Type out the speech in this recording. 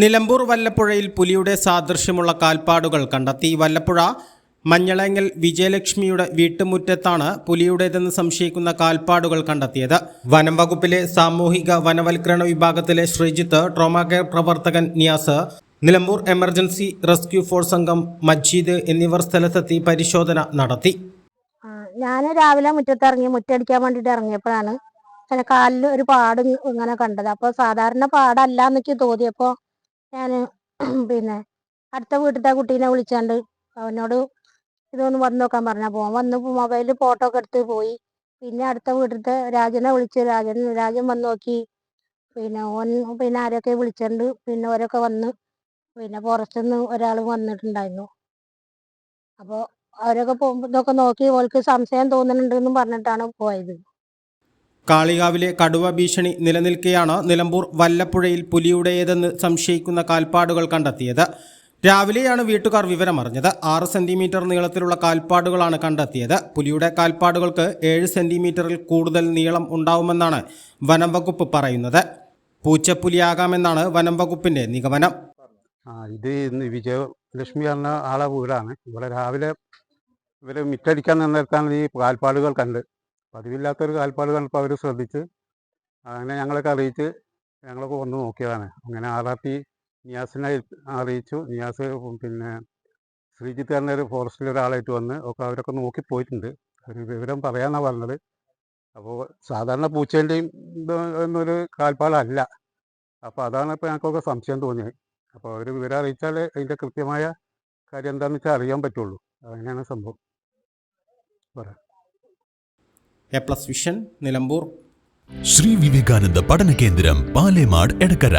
നിലമ്പൂർ വല്ലപ്പുഴയിൽ പുലിയുടെ സാദൃശ്യമുള്ള കാൽപ്പാടുകൾ കണ്ടെത്തി. വല്ലപ്പുഴ മഞ്ഞളേങ്ങൽ വിജയലക്ഷ്മിയുടെ വീട്ടുമുറ്റത്താണ് പുലിയുടേതെന്ന് സംശയിക്കുന്ന കാൽപ്പാടുകൾ കണ്ടെത്തിയത്. വനം വകുപ്പിലെ സാമൂഹിക വനവൽക്കരണ വിഭാഗത്തിലെ ശ്രീജിത്ത് ട്രോമാ കെയർ പ്രവർത്തകൻ Niyas Nilambur emergency rescue force അംഗം മജീദ് എന്നിവർ സ്ഥലത്തെത്തി പരിശോധന നടത്തി. ഞാൻ രാവിലെ മുറ്റത്തിറങ്ങി മുറ്റടിക്കാൻ വേണ്ടിയിട്ട് ഇറങ്ങിയപ്പോഴാണ് കാലിൽ ഒരു പാട് ഇങ്ങനെ കണ്ടത്. അപ്പോൾ സാധാരണ പാടല്ല എന്നൊക്കെ തോന്നിയപ്പോൾ ഞാൻ പിന്നെ അടുത്ത വീട്ടിലത്തെ കുട്ടീനെ വിളിച്ചാണ്ട് അവനോട് ഇതൊന്ന് വന്ന് നോക്കാൻ പറഞ്ഞു പോവാൻ. വന്ന് മൊബൈലിൽ ഫോട്ടോ ഒക്കെ എടുത്ത് പോയി. പിന്നെ അടുത്ത വീട്ടിലത്തെ രാജനെ വിളിച്ച് രാജൻ രാജൻ വന്ന് നോക്കി. പിന്നെ ഓൻ പിന്നെ ആരൊക്കെ വിളിച്ചിട്ടുണ്ട് പിന്നെ ഓരൊക്കെ വന്ന് പിന്നെ പുറത്തു നിന്ന് ഒരാൾ വന്നിട്ടുണ്ടായിരുന്നു. അപ്പോൾ അവരൊക്കെ പോകുമ്പോൾ ഇതൊക്കെ നോക്കി ഓൾക്ക് സംശയം തോന്നുന്നുണ്ടെന്നും പറഞ്ഞിട്ടാണ് പോയത്. കാളികാവിലെ കടുവ ഭീഷണി നിലനിൽക്കെയാണ് നിലമ്പൂർ വല്ലപ്പുഴയിൽ പുലിയുടേതെന്ന് സംശയിക്കുന്ന കാൽപ്പാടുകൾ കണ്ടെത്തിയത്. രാവിലെയാണ് വീട്ടുകാർ വിവരമറിഞ്ഞത്. ആറ് സെന്റിമീറ്റർ നീളത്തിലുള്ള കാൽപ്പാടുകളാണ് കണ്ടെത്തിയത്. പുലിയുടെ കാൽപ്പാടുകൾക്ക് ഏഴ് സെന്റിമീറ്ററിൽ കൂടുതൽ നീളം ഉണ്ടാവുമെന്നാണ് വനം വകുപ്പ് പറയുന്നത്. പൂച്ചപ്പുലിയാകാമെന്നാണ് വനം വകുപ്പിന്റെ നിഗമനം. ഇത് വിജയലക്ഷ്മി പറഞ്ഞ ആളെ വീടാണ്. ഇവിടെ രാവിലെ ഇവർ മിറ്റടിക്കാൻ നിന്നിരുത്താൻ ഈ കാൽപ്പാടുകൾ കണ്ട് പതിവില്ലാത്തൊരു കാൽപ്പാട് കണ്ടപ്പോൾ അവർ ശ്രദ്ധിച്ച് അങ്ങനെ ഞങ്ങളൊക്കെ അറിയിച്ച് ഞങ്ങളൊക്കെ വന്ന് നോക്കിയതാണ്. അങ്ങനെ ആർ ആർ ടി നിയാസിനെ അറിയിച്ചു. നിയാസ് പിന്നെ ശ്രീജിത്ത് തന്നെ ഒരു ഫോറസ്റ്റിലെ ഒരാളായിട്ട് വന്ന് ഒക്കെ അവരൊക്കെ നോക്കി പോയിട്ടുണ്ട്. ഒരു വിവരം പറയാന്നാണ് പറഞ്ഞത്. അപ്പോൾ സാധാരണ പൂച്ചേന്റെയും എന്നൊരു കാൽപ്പാടല്ല. അപ്പോൾ അതാണ് ഇപ്പോൾ ഞങ്ങൾക്കൊക്കെ സംശയം തോന്നിയത്. അപ്പോൾ അവർ വിവരം അറിയിച്ചാൽ അതിന്റെ കൃത്യമായ കാര്യം എന്താണെന്ന് വെച്ചാൽ അറിയാൻ പറ്റുള്ളൂ. അങ്ങനെയാണ് സംഭവം. A plus vision Nilambur. Sree Vivekananda Padana Kendram Palemad Edakkara.